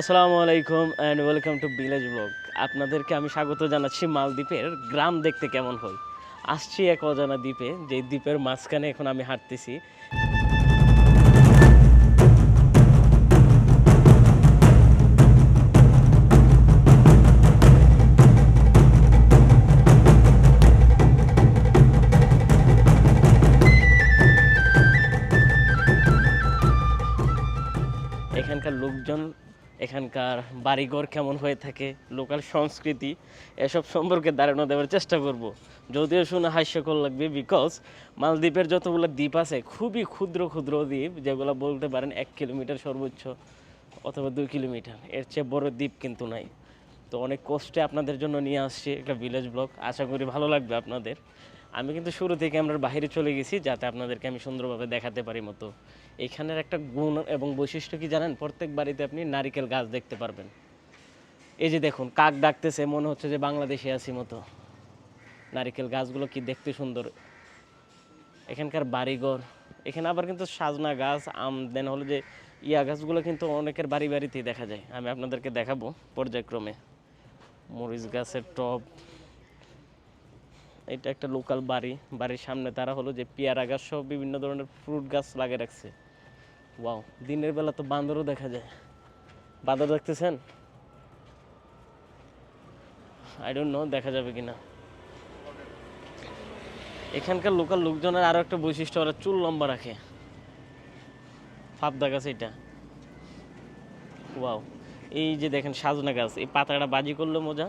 আসসালামু আলাইকুম and welcome to village blog আপনাদেরকে আমি স্বাগত জানাচ্ছি মালদ্বীপের গ্রাম দেখতে কেমন হল আসছি এক অজানা দ্বীপে যে দ্বীপের মাঝখানে এখন আমি হাঁটতেছি। বাড়িঘর কেমন হয়ে থাকে, লোকাল সংস্কৃতি, এসব সম্পর্কে ধারণা দেওয়ার চেষ্টা করব। যদিও শুনে হাস্যকর লাগবে বিকজ মালদ্বীপের যতগুলো দ্বীপ আছে, খুবই ক্ষুদ্র ক্ষুদ্র দ্বীপ, যেগুলো বলতে পারেন এক কিলোমিটার সর্বোচ্চ অথবা দুই কিলোমিটার। এর চেয়ে বড় দ্বীপ কিন্তু নাই। তো অনেক কষ্টে আপনাদের জন্য নিয়ে আসছি একটা ভিলেজ ব্লগ আশা করি ভালো লাগবে আপনাদের। আমি কিন্তু শুরু থেকে আমরা বাইরে চলে গেছি, যাতে আপনাদেরকে আমি সুন্দরভাবে দেখাতে পারি মতো। এখানের একটা গুণ এবং বৈশিষ্ট্য কি জানেন? প্রত্যেক বাড়িতে আপনি নারিকেল গাছ দেখতে পারবেন। এই যে দেখুন, কাক ডাকতেছে, মনে হচ্ছে যে বাংলাদেশে আছি মতো। নারিকেল গাছগুলো কি দেখতে সুন্দর। এখানকার বাড়িঘর, এখানে আবার কিন্তু সাজনা গাছ, আম, দেন হলো যে ইয়া গাছগুলো কিন্তু অনেকের বাড়ি বাড়িতেই দেখা যায়। আমি আপনাদেরকে দেখাবো পর্যায়ক্রমে। মরিচ গাছের টব। এটা একটা লোকাল বাড়ি। বাড়ির সামনে তারা হলো যে পেয়ারা গাছ সহ বিভিন্ন ধরনের ফ্রুট গাছ লাগিয়ে রাখছে। ওয়াও দিনের বেলা তো বান্দরও দেখা যায়। বান্দর দেখতেছেন? আই ডোন্ট নো দেখা যাবে কিনা। এখানকার লোকাল লোকজনের আরও একটা বৈশিষ্ট্য, ওরা চুল লম্বা রাখে। ফাবদা গাছ এটা। ওয়াও এই যে দেখেন সাজনা গাছ, এই পাতাটা বাজি করলে মজা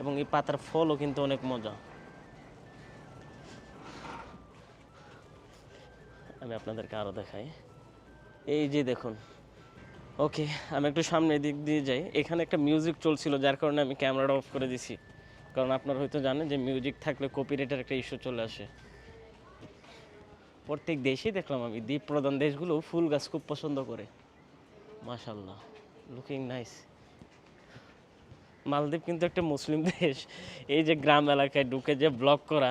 এবং এই পাতার ফলও কিন্তু অনেক মজা। আমি আপনাদেরকে আরও দেখাই। এই যে দেখুন। ওকে, আমি একটু সামনের দিক দিয়ে যাই। এখানে একটা মিউজিক চলছিল, যার কারণে আমি ক্যামেরাটা অফ করে দিছি। কারণ আপনারা হয়তো জানেন যে মিউজিক থাকলে কপিরাইটের একটা ইস্যু চলে আসে। প্রত্যেক দেশেই দেখলাম আমি দ্বীপ প্রধান দেশগুলো ফুল গাছ খুব পছন্দ করে। মাশাল্লাহ লুকিং নাইস মালদ্বীপ কিন্তু একটা মুসলিম দেশ। এই যে গ্রাম এলাকায় ঢুকে যে ব্লক করা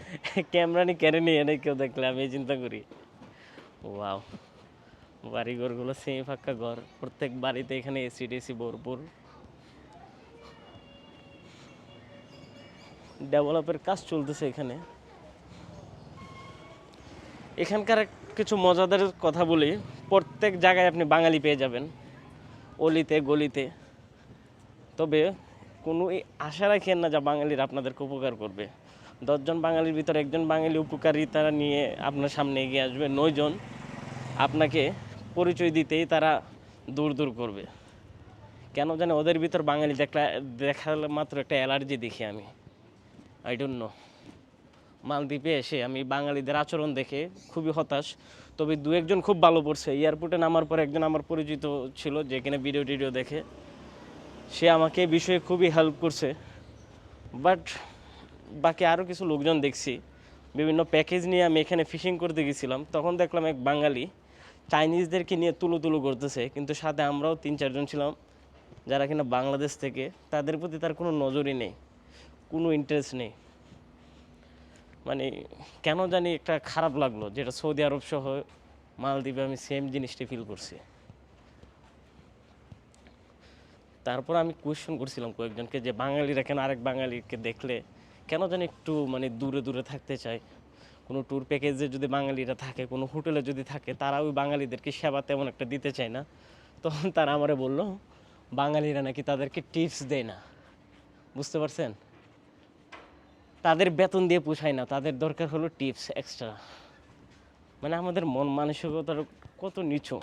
ক্যামেরা নিয়ে কেড়ে নিয়ে এনে কেউ দেখলে, আমি চিন্তা করি। ওয়াও বাড়ি ঘরগুলো সেমি ফাঁকা ঘর। প্রত্যেক বাড়িতে এখানে এসি টেসি ভরপুর। ডেভেলপের কাজ চলতেছে এখানে। এখানকার কিছু মজাদার কথা বলি। প্রত্যেক জায়গায় আপনি বাঙালি পেয়ে যাবেন। অলিতে, গলিতে। তবে কোনো আশা রাখেন না যা বাঙালির আপনাদেরকে উপকার করবে। দশজন বাঙালির ভিতরে একজন বাঙালি উপকারিতা নিয়ে আপনার সামনে এগিয়ে আসবে। নয়জন আপনাকে পরিচয় দিতেই তারা দূর দূর করবে। কেন জানে ওদের ভিতর বাঙালি দেখলে দেখালে মাত্র একটা অ্যালার্জি দেখি আমি। আই ডোন্ট নো মালদ্বীপে এসে আমি বাঙালিদের আচরণ দেখে খুবই হতাশ। তবে দু একজন খুব ভালো পড়ছে। এয়ারপোর্টে নামার পর একজন আমার পরিচিত ছিল, যে যেখানে ভিডিও টিডিও দেখে। সে আমাকে বিষয়ে খুবই হেল্প করছে। বাট বাকি আরও কিছু লোকজন দেখছি। বিভিন্ন প্যাকেজ নিয়ে আমি এখানে ফিশিং করতে গেছিলাম। তখন দেখলাম এক বাঙালি চাইনিজদেরকে নিয়ে তুলো তুলো করতেছে, কিন্তু সাথে আমরাও তিন, চারজন ছিলাম, যারা কিনা বাংলাদেশ থেকে, তাদের প্রতি তার কোনো নজরই নেই, কোনো ইন্টারেস্ট নেই। মানে কেন জানি একটা খারাপ লাগল, যেটা সৌদি আরব সহ মালদ্বীপে আমি সেম জিনিসটি ফিল করছি। তারপর আমি কোয়েশ্চেন করছিলাম কয়েকজনকে যে বাঙালিরা কেন আরেক বাঙালিকে দেখলে, কেন জানি একটু মানে দূরে দূরে থাকতে চায় কোনো ট্যুর প্যাকেজে যদি বাঙালিরা থাকে, কোনো হোটেলে যদি থাকে, তারা ওই বাঙালিদেরকে সেবা তেমন একটা দিতে চায় না। তখন তারা আমারে বলল, বাঙালিরা নাকি তাদেরকে টিপস দেয় না। বুঝতে পারছেন? তাদের বেতন দিয়ে পোষায় না, তাদের দরকার হলো টিপস এক্সট্রা মানে আমাদের মন মানসিকতার কত নিচু।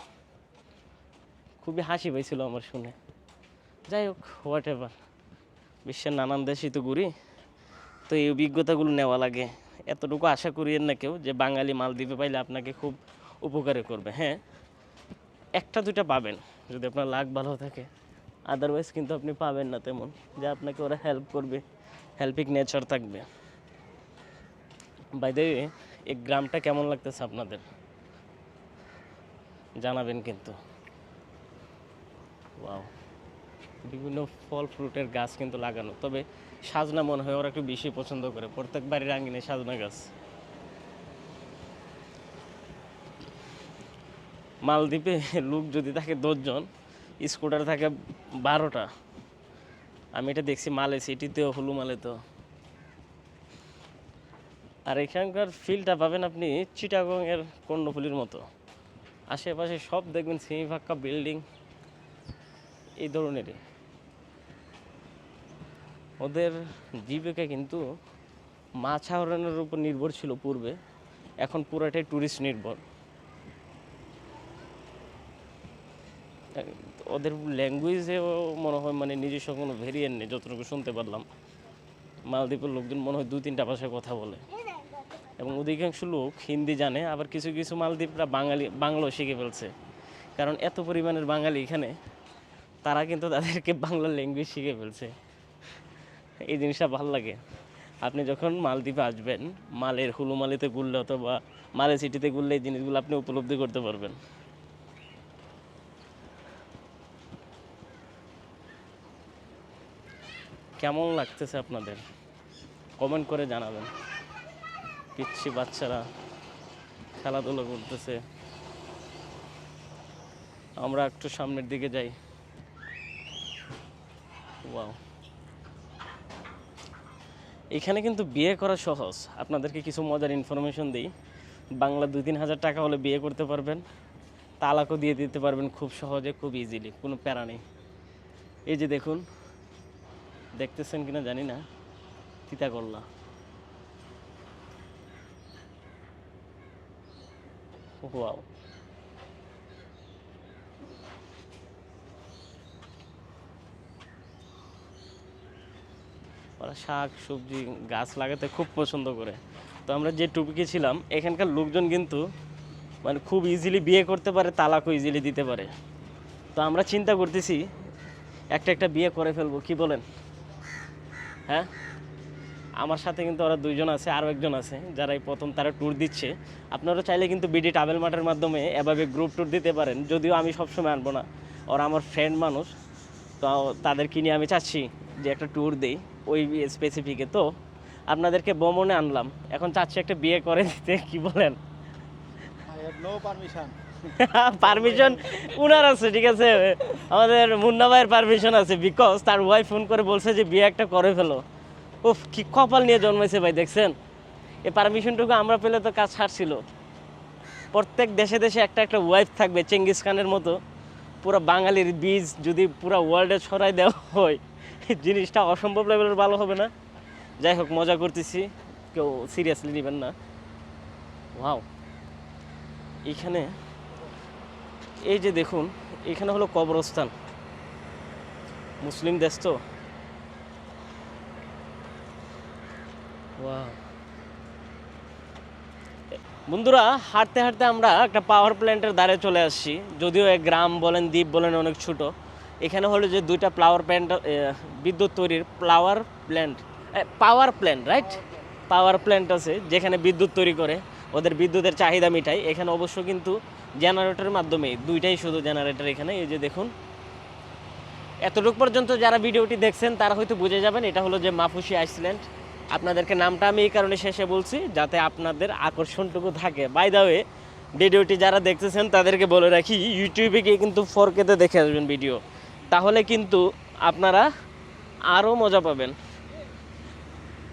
খুবই হাসি পাইছিল আমার শুনে। যাই হোক হোয়াট এভার বিশ্বের নানান দেশই তো ঘুরি, তো এই অভিজ্ঞতাগুলো নেওয়া লাগে। এতটুকু আশা করিয়েন না কেউ যে বাঙালি মালদ্বীপে পাইলে আপনাকে খুব উপকারে করবে হ্যাঁ? একটা দুইটা পাবেন, যদি আপনার লাক ভালো থাকে। আদারওয়াইজ কিন্তু আপনি পাবেন না তেমন, যে আপনাকে ওরা হেল্প করবে হেল্পিং নেচার থাকবে। বাই দ্য এই গ্রামটা কেমন লাগতেছে আপনাদের? জানাবেন কিন্তু। ওয়াও বিভিন্ন ফল, ফ্রুটের গাছ কিন্তু লাগানো। তবে সাজনা মনে হয়, ওরা একটু বেশি পছন্দ করে। প্রত্যেক বাড়ির আঙিনে সাজনা গাছ। মালদ্বীপে লোক যদি থাকে দশজন, স্কুটার থাকে বারোটা। আমি এটা দেখছি মালে, সিটিতেও, হলু মালে তো আর এখানকার ফিলটা পাবেন আপনি চিটাগংয়ের কর্ণফুলির মতো। আশেপাশে সব দেখবেন সেমি ফাঁকা বিল্ডিং এই ধরনেরই। ওদের জীবিকা কিন্তু মাছ আহরণের উপর নির্ভর ছিল পূর্বে। এখন পুরোটাই ট্যুরিস্ট নির্ভর। ওদের ল্যাঙ্গুয়েজেও মনে হয় মানে নিজস্ব কোনো ভেরিয়েন্ট নেই, যতটুকু শুনতে পারলাম। মালদ্বীপের লোকজন মনে হয় দু তিনটা ভাষায় কথা বলে। এবং অধিকাংশ লোক হিন্দি জানে, আবার কিছু কিছু মালদ্বীপরা বাঙালি, বাংলাও শিখে ফেলছে। কারণ এত পরিমাণের বাঙালি এখানে, তারা কিন্তু তাদেরকে বাংলা ল্যাঙ্গুয়েজ শিখে ফেলছে। এই জিনিসটা ভালো লাগে। আপনি যখন মালদ্বীপে আসবেন, মালের হুলুমালিতে ঘুরলে অথবা মালে সিটিতে ঘুরলে এই জিনিসগুলো আপনি উপলব্ধি করতে পারবেন। কেমন লাগতেছে আপনাদের? কমেন্ট করে জানাবেন। পিচ্ছি বাচ্চারা খেলাধুলো করতেছে। আমরা একটু সামনের দিকে যাই। ওয়াও। এখানে কিন্তু বিয়ে করা সহজ। আপনাদেরকে কিছু মজার ইনফরমেশন দিই। বাংলা দুই তিন হাজার টাকা হলে বিয়ে করতে পারবেন। তালাকও দিয়ে দিতে পারবেন খুব সহজে, খুব ইজিলি কোনো প্যারা নেই। এই যে দেখুন, দেখতেছেন কিনা জানি না তিতাকল্লা ওয়াও। ওরা শাক, সবজি, গাছ লাগাতে খুব পছন্দ করে। তো আমরা যে টুপিকে ছিলাম, এখানকার লোকজন কিন্তু মানে খুব ইজিলি বিয়ে করতে পারে, তালাকও ইজিলি দিতে পারে। তো আমরা চিন্তা করতেছি, একটা একটা বিয়ে করে ফেলব, কি বলেন? হ্যাঁ? আমার সাথে কিন্তু ওরা দুইজন আছে, আরও একজন আছে, যারা এই প্রথম তারা ট্যুর দিচ্ছে। আপনারা চাইলে কিন্তু বিডি ট্রাভেল মার্টের মাধ্যমে এভাবে গ্রুপ ট্যুর দিতে পারেন, যদিও আমি সবসময় আনব না। ওরা আমার ফ্রেন্ড মানুষ, তো তাদেরকে নিয়ে আমি চাচ্ছি যে একটা ট্যুর দিই। ওই স্পেসিফিকে তো আপনাদেরকে বমনে আনলাম। এখন চাচ্ছি একটা বিয়ে করে দিতে কি বলেন? পারমিশন উনার আছে ঠিক আছে? আমাদের মুন্না ভাইয়ের পারমিশন আছে বিকজ তার ওয়াইফ ফোন করে বলছে যে বিয়ে একটা করে ফেলো। উফ কি কপাল নিয়ে জন্মেছে ভাই দেখছেন? এই পারমিশনটুকু আমরা পেলে তো কাজ ছাড়ছিল প্রত্যেক দেশে দেশে একটা একটা ওয়াইফ থাকবে চেঙ্গিস খানের মতো। পুরো বাঙালির বীজ যদি পুরো ওয়ার্ল্ডে ছড়াই দেওয়া হয়। জিনিসটা অসম্ভব লেভেলের ভালো হবে না। যাই হোক, মজা করতেছি। কেউ সিরিয়াসলি নেবেন না। ওয়াও এখানে, এই যে দেখুন, এখানে হলো কবরস্থান। মুসলিম দেশ তো. বন্ধুরা, হাঁটতে হাঁটতে আমরা একটা পাওয়ার প্ল্যান্টের দ্বারে চলে আসছি। যদিও এক গ্রাম বলেন, দ্বীপ বলেন, অনেক ছোট। এখানে হলো যে দুইটা পাওয়ার প্ল্যান্ট বিদ্যুৎ তৈরির power plant power plant right power plant আছে, যেখানে বিদ্যুৎ তৈরি করে, ওদের বিদ্যুতের চাহিদা মিটায়। এখানে অবশ্য কিন্তু জেনারেটরের মাধ্যমে দুইটাই শুধু জেনারেটর এখানে, এই যে দেখুন। এতটুকু পর্যন্ত যারা ভিডিওটি দেখছেন, তারা হয়তো বুঝে যাবেন, এটা হলো যে মাফুসি আইসল্যান্ড আপনাদেরকে নামটা আমি এই কারণে শেষে বলছি, যাতে আপনাদের আকর্ষণটুকু থাকে। বাই দা ওয়ে ভিডিওটি যারা দেখতেছেন, তাদেরকে বলে রাখি ইউটিউবে গিয়ে কিন্তু ফোরকেতে দেখে আসবেন ভিডিও তাহলে কিন্তু আপনারা আরও মজা পাবেন।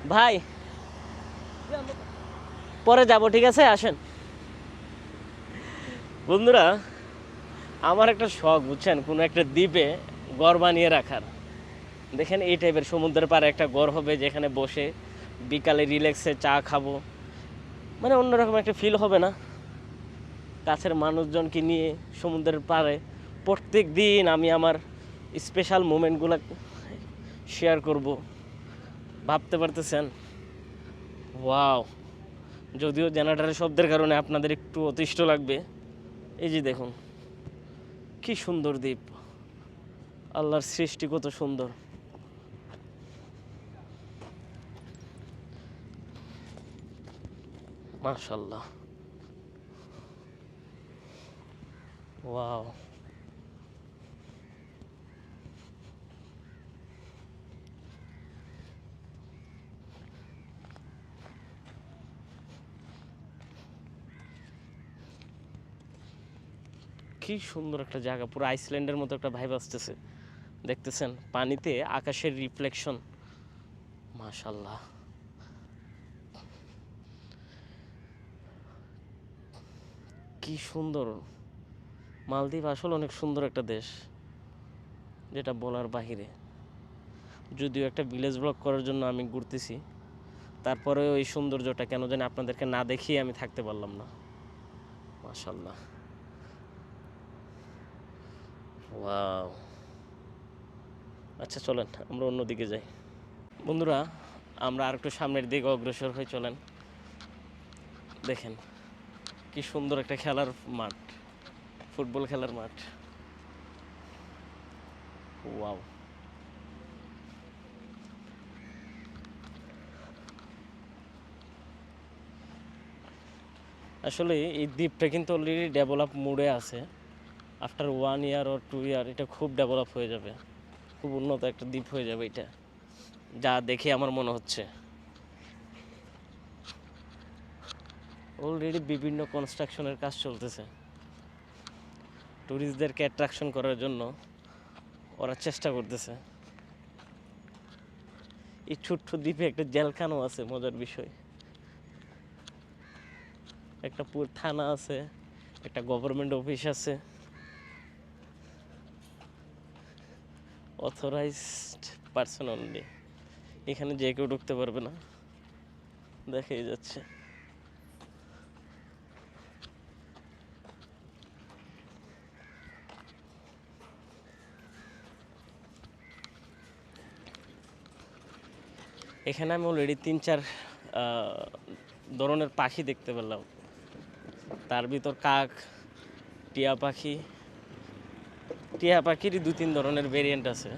ভাই, পরে যাব, ঠিক আছে? আসেন। বন্ধুরা, আমার একটা শখ, বুঝছেন? কোনো একটা দ্বীপে গড় বানিয়ে রাখার। দেখেন, এই টাইপের সমুদ্রের পাড়ে একটা ঘর হবে, যেখানে বসে বিকালে রিল্যাক্সে চা খাব। মানে অন্যরকম একটা ফিল হবে না? কাছের মানুষজনকে নিয়ে সমুদ্রের পাড়ে প্রত্যেক দিন আমি আমার স্পেশাল মোমেন্টগুলো শেয়ার করব। ভাবতে পারতেছেন? ওয়াও যদিও জেনারেটারের শব্দের কারণে আপনাদের একটু অতিষ্ঠ লাগবে। এই যে দেখুন, কি সুন্দর দ্বীপ। আল্লাহর সৃষ্টি কত সুন্দর। মাশাল্লাহ ওয়াও কি সুন্দর একটা জায়গা, পুরো আইসল্যান্ডের মতো একটা ভাইব আসতেছে। দেখতেছেন, পানিতে আকাশের রিফ্লেকশন মাশাল্লাহ কি সুন্দর। মালদ্বীপ আসলে অনেক সুন্দর একটা দেশ, যেটা বলার বাহিরে। যদিও একটা ভিলেজ ব্লগ করার জন্য আমি ঘুরতেছি, তারপরেও এই সৌন্দর্যটা কেন জানি আপনাদেরকে না দেখিয়ে আমি থাকতে পারলাম না। মাশাল্লাহ ওয়াও আচ্ছা চলেন, আমরা অন্যদিকে যাই। বন্ধুরা, আমরা আর একটু সামনের দিকে অগ্রসর হয়ে চলেন। দেখেন, কি সুন্দর একটা খেলার মাঠ, ফুটবল খেলার মাঠ। ওয়াও আসলে এই দ্বীপটা কিন্তু অলরেডি ডেভেলপ মোডে আছে। After one year or two year এটা খুব ডেভেলপ হয়ে যাবে। খুব উন্নত একটা দ্বীপ হয়ে যাবে এটা। যা দেখে আমার মনে হচ্ছে। অলরেডি বিভিন্ন কনস্ট্রাকশনের কাজ চলতেছে। ট্যুরিস্টদেরকে অ্যাট্রাকশন করার জন্য ওরা চেষ্টা করতেছে। এই ছোট্ট দ্বীপে একটা জেলখানাও আছে, মজার বিষয়। একটা পুর থানা আছে, একটা গভর্নমেন্ট অফিস আছে। অথরাইজড পার্সন অনলি এখানে যে কেউ ঢুকতে পারবে না। দেখাই যাচ্ছে। এখানে আমি অলরেডি তিন, চার ধরনের পাখি দেখতে পেলাম। তার ভিতর কাক, টিয়া পাখি টিয়া পাখিরই দু তিন ধরনের ভেরিয়েন্ট আছে।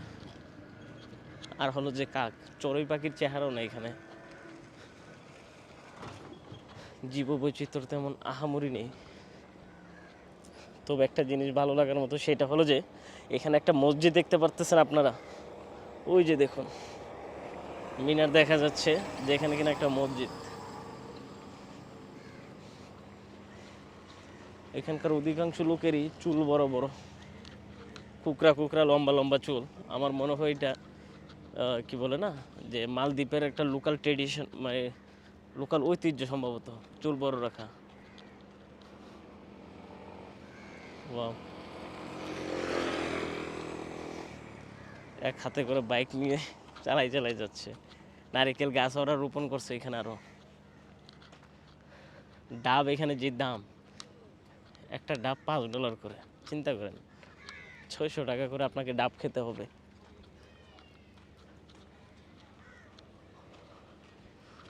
আর হলো যে কাক, চড়ুই পাখির চেহারাও নেই এখানে। জীব বৈচিত্র্য তেমন আহামরি নেই। তবে একটা জিনিস ভালো লাগার মতো সেটা হলো যে, এখানে একটা মসজিদ দেখতে পারতেছেন আপনারা? ওই যে দেখুন। মিনার দেখা যাচ্ছে যে এখানে কিনা একটা মসজিদ। এখানকার অধিকাংশ লোকেরই চুল বড় বড়। কুকরা কুকরা লম্বা লম্বা চুল। আমার মনে হয় এটা কি বলে না, যে মালদ্বীপের একটা লোকাল ট্রেডিশন মানে লোকাল ঐতিহ্য সম্ভবত, চুল বড় রাখা. এক হাতে করে বাইক নিয়ে চালাই চালাই যাচ্ছে। নারিকেল গাছ ওরা রোপণ করছে এখানে আরও। ডাব এখানে যে দাম, একটা ডাব পাঁচ ডলার করে, চিন্তা করেন। ছয়শো টাকা করে আপনাকে ডাব খেতে হবে।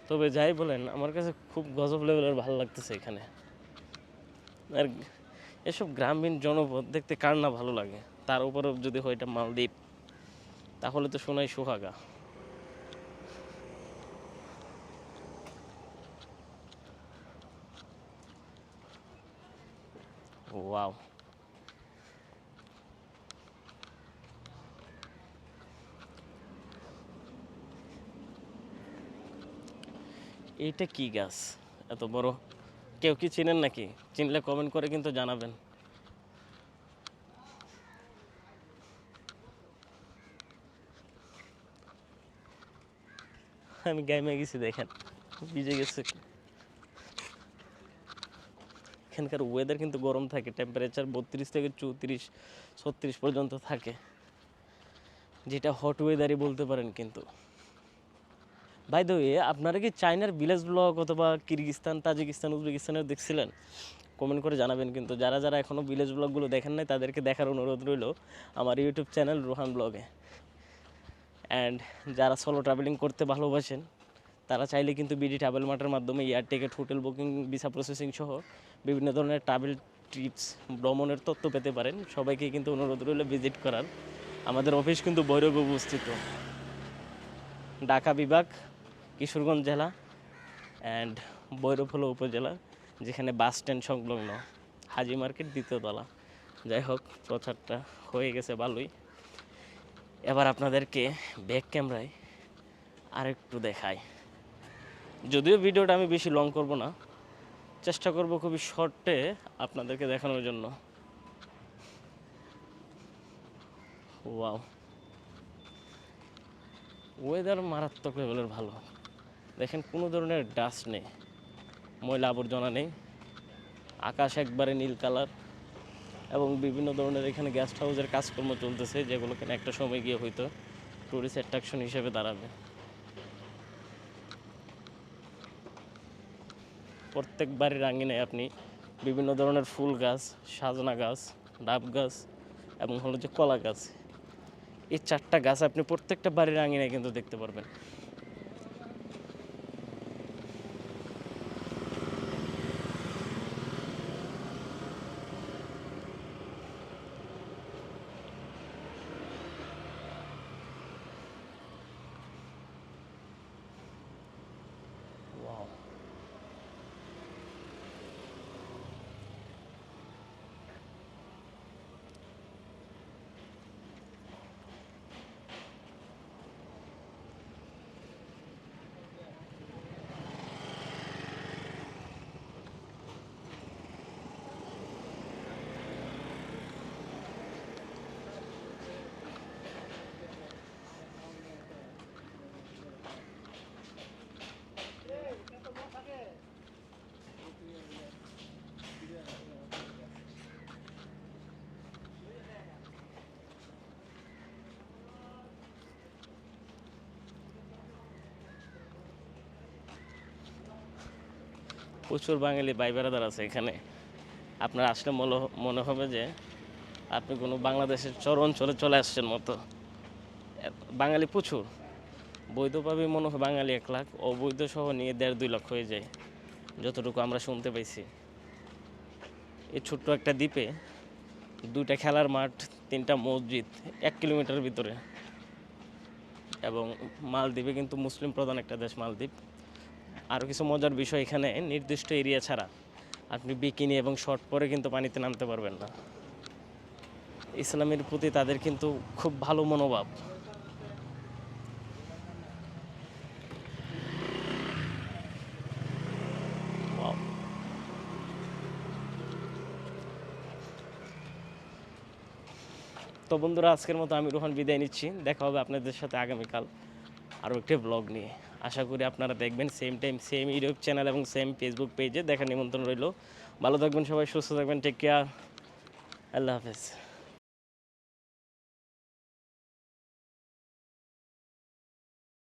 তবে যাই বলেন, আমার কাছে খুব গজব লেভেলের ভালো লাগতেছে এখানে। আর এসব গ্রামীণ জনপদ দেখতে কার না ভালো লাগে? তার উপরেও যদি হয় এটা মালদ্বীপ, তাহলে তো শোনাই সোহাগা। ওয়াও। এইটা কি গাছ? এত বড়। কেউ কি চিনেন নাকি? চিনলে কমেন্ট করে কিন্তু জানাবেন। আমি গাইমে গেছি দেখেন, ভিজে গেছে। এখানকার ওয়েদার কিন্তু গরম থাকে টেম্পারেচার বত্রিশ থেকে চৌত্রিশ, ছত্রিশ পর্যন্ত থাকে। যেটা হট ওয়েদারই বলতে পারেন কিন্তু। বাই দ্য আপনারা কি চায়নার ভিলেজ ব্লগ অথবা কিরগিস্তান তাজিকিস্তান উজবেকিস্তানের দেখছিলেন? কমেন্ট করে জানাবেন কিন্তু যারা যারা এখনও ভিলেজ ব্লগগুলো দেখেন নাই, তাদেরকে দেখার অনুরোধ রইল আমার ইউটিউব চ্যানেল রোহান ব্লগে অ্যান্ড যারা সোলো ট্রাভেলিং করতে ভালোবাসেন, তারা চাইলে কিন্তু বিডি ট্রাভেল মার্টের মাধ্যমে air ticket hotel booking visa processing সহ বিভিন্ন ধরনের ট্রাভেল টিপস ভ্রমণের তথ্য পেতে পারেন। সবাইকে কিন্তু অনুরোধ রইল ভিজিট করার। আমাদের অফিস কিন্তু ভৈরবে অবস্থিত ঢাকা বিভাগ কিশোরগঞ্জ জেলা অ্যান্ড বৈরফলা উপজেলা, যেখানে বাস স্ট্যান্ড সংলগ্ন, হাজি মার্কেট দ্বিতীয় তলা। যাই হোক, প্রচারটা হয়ে গেছে ভালোই। এবার আপনাদেরকে ব্যাক ক্যামেরায় আরেকটু দেখাই। যদিও ভিডিওটা আমি বেশি লং করব না, চেষ্টা করব খুবই শর্টে আপনাদেরকে দেখানোর জন্য। ওয়াও ওয়েদার মারাত্মক লেভেলের ভালো। দেখেন কোনো ধরনের ডাস্ট নেই, ময়লা আবর্জনা নেই, আকাশ একবারে নীল কালার এবং বিভিন্ন ধরনের এখানে গেস্ট হাউসের কাজকর্ম চলতেছে, যেগুলো কিনা একটা সময় গিয়ে হয়তো টুরিস্ট অ্যাট্রাকশন হিসেবে দাঁড়াবে। প্রত্যেক বাড়ির আঙিনে আপনি বিভিন্ন ধরনের ফুল গাছ, সাজনা গাছ, ডাব গাছ এবং হলো যে কলা গাছ, এই চারটা গাছ আপনি প্রত্যেকটা বাড়ির আঙিনে কিন্তু দেখতে পারবেন। প্রচুর বাঙালি ভাই বেড়াদার আছে এখানে। আপনার আসলে মনে- হবে যে আপনি কোনো বাংলাদেশের চর অঞ্চলে চলে আসছেন মতো। বাঙালি প্রচুর। বৈধভাবে মনে হয় বাঙালি এক লাখ, অবৈধ সহ নিয়ে দেড় দুই লাখ হয়ে যায়, যতটুকু আমরা শুনতে পাইছি। এই ছোট্ট একটা দ্বীপে দুইটা খেলার মাঠ, তিনটা মসজিদ, এক কিলোমিটার ভিতরে। এবং মালদ্বীপে কিন্তু মুসলিম প্রধান একটা দেশ মালদ্বীপ। আরও কিছু মজার বিষয় এখানে, নির্দিষ্ট এরিয়া ছাড়া। আপনি বিকিনি এবং শর্ট পরে কিন্তু পানিতে নামতে পারবেন না। ইসলামের প্রতি তাদের কিন্তু খুব ভালো মনোভাব. তো বন্ধুরা, আজকের মতো আমি রোহান বিদায় নিচ্ছি। দেখা হবে আপনাদের সাথে আগামীকাল আরও একটি ব্লগ নিয়ে। আশা করি আপনারা দেখবেন same time same YouTube channel এবং সেম ফেসবুক পেজে দেখার নিমন্ত্রণ রইল। ভালো থাকবেন সবাই, সুস্থ থাকবেন টেক কেয়ার আল্লাহ হাফেজ।